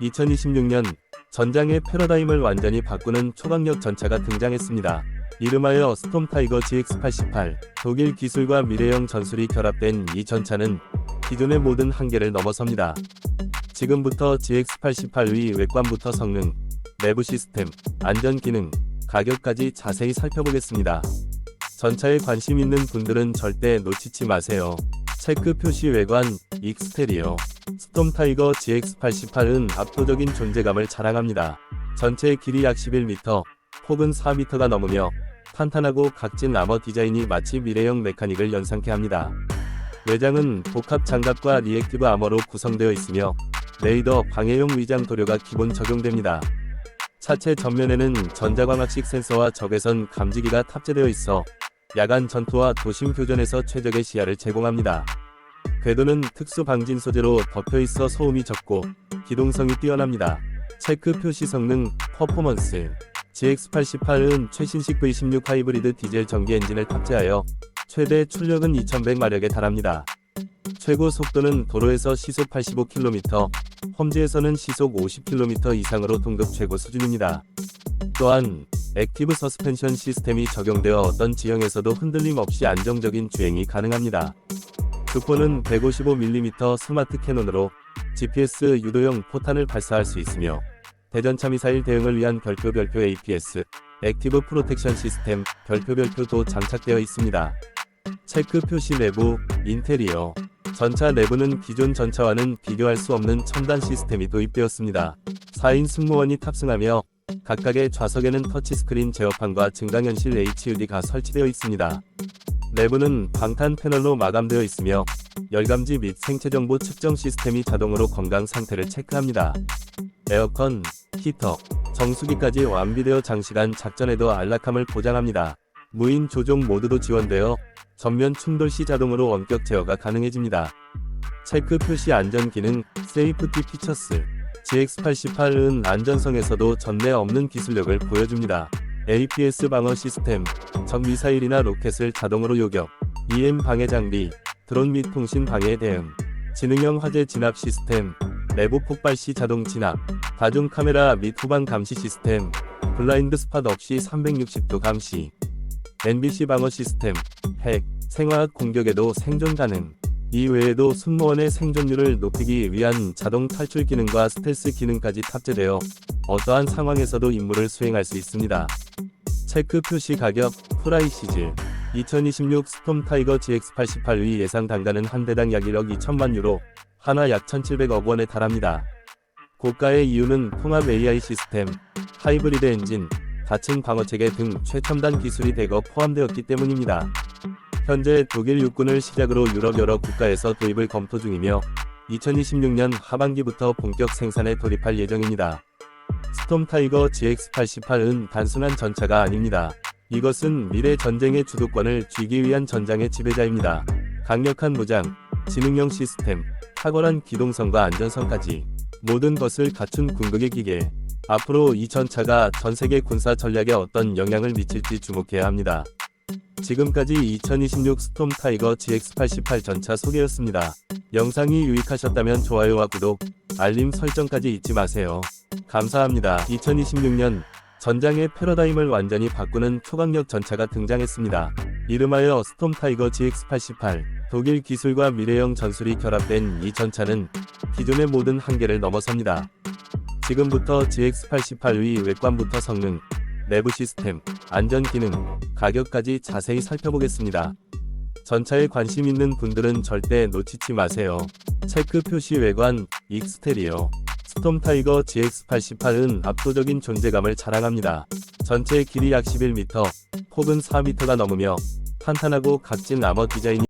(2026년) 전장의 패러다임을 완전히 바꾸는 초강력 전차가 등장했습니다. 이름하여 스톰 타이거 GX88 독일 기술과 미래형 전술이 결합된 이 전차는 기존의 모든 한계를 넘어섭니다. 지금부터 GX88의 외관부터 성능, 내부 시스템, 안전 기능, 가격까지 자세히 살펴보겠습니다. 전차에 관심 있는 분들은 절대 놓치지 마세요. 체크 표시 외관, 익스테리어. 스톰 타이거 GX88은 압도적인 존재감을 자랑합니다. 전체 길이 약 11m, 폭은 4m가 넘으며 탄탄하고 각진 아머 디자인이 마치 미래형 메카닉을 연상케 합니다. 외장은 복합 장갑과 리액티브 아머로 구성되어 있으며 레이더 방해용 위장 도료가 기본 적용됩니다. 차체 전면에는 전자광학식 센서와 적외선 감지기가 탑재되어 있어 야간 전투와 도심 교전에서 최적의 시야를 제공합니다. 궤도는 특수 방진 소재로 덮여 있어 소음이 적고 기동성이 뛰어납니다. 체크 표시 성능, 퍼포먼스. GX88은 최신식 V16 하이브리드 디젤 전기 엔진을 탑재하여 최대 출력은 2100마력에 달합니다. 최고 속도는 도로에서 시속 85km, 험지에서는 시속 50km 이상으로 동급 최고 수준입니다. 또한 액티브 서스펜션 시스템이 적용되어 어떤 지형에서도 흔들림 없이 안정적인 주행이 가능합니다. 주포는 155mm 스마트 캐논으로 GPS 유도형 포탄을 발사할 수 있으며 대전차 미사일 대응을 위한 별표 별표 APS 액티브 프로텍션 시스템 별표 별표도 장착되어 있습니다. 체크 표시 내부 인테리어 전차 내부는 기존 전차와는 비교할 수 없는 첨단 시스템이 도입되었습니다. 4인 승무원이 탑승하며 각각의 좌석에는 터치스크린 제어판과 증강현실 HUD가 설치되어 있습니다. 내부는 방탄 패널로 마감되어 있으며 열감지 및 생체 정보 측정 시스템이 자동으로 건강 상태를 체크합니다. 에어컨, 히터, 정수기까지 완비되어 장시간 작전에도 안락함을 보장합니다. 무인 조종 모드도 지원되어 전면 충돌 시 자동으로 원격 제어가 가능해집니다. 체크 표시 안전 기능, 세이프티 피처스. GX88은 안전성에서도 전례 없는 기술력을 보여줍니다. APS 방어 시스템, 적 미사일이나 로켓을 자동으로 요격, EM 방해 장비, 드론 및 통신 방해 대응, 지능형 화재 진압 시스템, 내부 폭발 시 자동 진압, 다중 카메라 및 후방 감시 시스템, 블라인드 스팟 없이 360도 감시, NBC 방어 시스템, 핵, 생화학 공격에도 생존 가능. 이 외에도 승무원의 생존율을 높이기 위한 자동 탈출 기능과 스텔스 기능까지 탑재되어 어떠한 상황에서도 임무를 수행할 수 있습니다. 체크 표시 가격, 프라이 시즈 2026 스톰 타이거 GX88의 예상 단가는 한 대당 약 1억 2천만 유로, 하나 약 1,700억 원에 달합니다. 고가의 이유는 통합 AI 시스템, 하이브리드 엔진, 다층 방어체계 등 최첨단 기술이 대거 포함되었기 때문입니다. 현재 독일 육군을 시작으로 유럽 여러 국가에서 도입을 검토 중이며 2026년 하반기부터 본격 생산에 돌입할 예정입니다. 스톰 타이거 GX88은 단순한 전차가 아닙니다. 이것은 미래 전쟁의 주도권을 쥐기 위한 전장의 지배자입니다. 강력한 무장, 지능형 시스템, 탁월한 기동성과 안전성까지 모든 것을 갖춘 궁극의 기계. 앞으로 이 전차가 전 세계 군사 전략에 어떤 영향을 미칠지 주목해야 합니다. 지금까지 2026 스톰 타이거 GX88 전차 소개였습니다. 영상이 유익하셨다면 좋아요와 구독, 알림 설정까지 잊지 마세요. 감사합니다. 2026년 전장의 패러다임을 완전히 바꾸는 초강력 전차가 등장했습니다. 이름하여 스톰 타이거 GX88 독일 기술과 미래형 전술이 결합된 이 전차는 기존의 모든 한계를 넘어섭니다. 지금부터 GX88의 외관부터 성능, 내부 시스템, 안전 기능, 가격까지 자세히 살펴보겠습니다. 전차에 관심 있는 분들은 절대 놓치지 마세요. 체크 표시 외관, 익스테리어. 스톰 타이거 GX88은 압도적인 존재감을 자랑합니다. 전체 길이 약 11m, 폭은 4m가 넘으며 탄탄하고 각진 아머 디자인이